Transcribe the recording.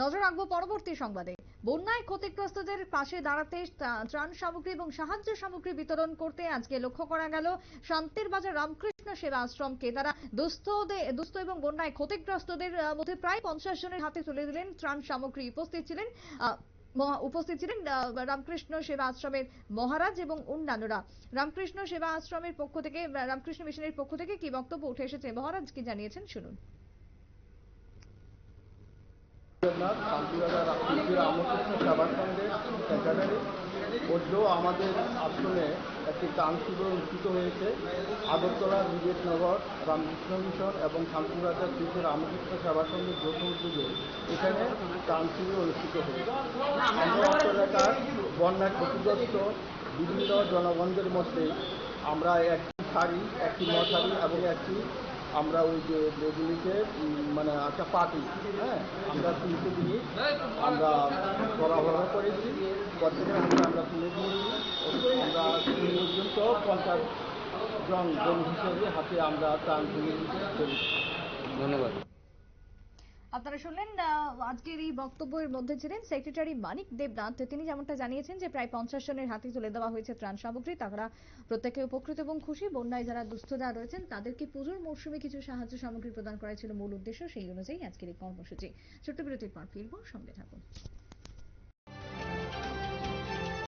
নজর রাখব পরবর্তী সংবাদে। বন্যায় ক্ষতিগ্রস্তদের পাশে দাঁড়াতে ত্রাণ সামগ্রী এবং সাহায্য সামগ্রী বিতরণ করতে আজকে লক্ষ্য করা গেল শান্তির বাজার রামকৃষ্ণ সেবা আশ্রমকে তারা দুস্থদের দুস্থ এবং বন্যায় ক্ষতিগ্রস্তদের মধ্যে প্রায় পঞ্চাশ জনের হাতে তুলে দিলেন ত্রাণ সামগ্রী। উপস্থিত ছিলেন উপস্থিত ছিলেন রামকৃষ্ণ সেবা আশ্রমের মহারাজ এবং অন্যান্যরা। রামকৃষ্ণ সেবা আশ্রমের পক্ষ থেকে, রামকৃষ্ণ মিশনের পক্ষ থেকে কি বক্তব্য উঠে এসেছে? মহারাজ কি জানিয়েছেন? শুনুন। আমাদের আশ্রমে একটি ত্রাণ শিবির অনুষ্ঠিত হয়েছে। আগরতলা বিবেকনগর রামকৃষ্ণ মিশন এবং শান্তিবাজার শ্রী রামকৃষ্ণ সেবা সংঘের যৌথ উদ্যোগে এখানে ত্রাণ অনুষ্ঠিত হয়েছে। আমরা এলাকার বন্যায় ক্ষতিগ্রস্ত বিভিন্ন জনগণদের মধ্যে আমরা একটি শাড়ি, একটি মশারি এবং একটি আমরা ওই যে যেগুলিকে মানে একটা পার্টি হ্যাঁ আমরা তিনটে জিনিস আমরা সরবরাহ করেছি। প্রত্যেকের আমরা তুলে দিয়েছি। আমরা পর্যন্ত পঞ্চাশ জন জন হিসেবে হাতে আমরা ত্রাণ তুলে ধন্যবাদ। আপনারা শুনলেন আজকের এই বক্তব্যের মধ্যে ছিলেন সেক্রেটারি মানিক দেবনাথ। তিনি যেমনটা জানিয়েছেন যে প্রায় পঞ্চাশ জনের হাতে তুলে দেওয়া হয়েছে ত্রাণ সামগ্রী। তারা প্রত্যেকে উপকৃত এবং খুশি। বন্যায় যারা দুস্থ দুস্থরা রয়েছেন, তাদেরকে পুজোর মরশুমে কিছু সাহায্য সামগ্রী প্রদান করা ছিল মূল উদ্দেশ্য। সেই অনুযায়ী আজকের এই কর্মসূচি। ছোট্ট বিরতির পর ফিরবো, সঙ্গে থাকুন।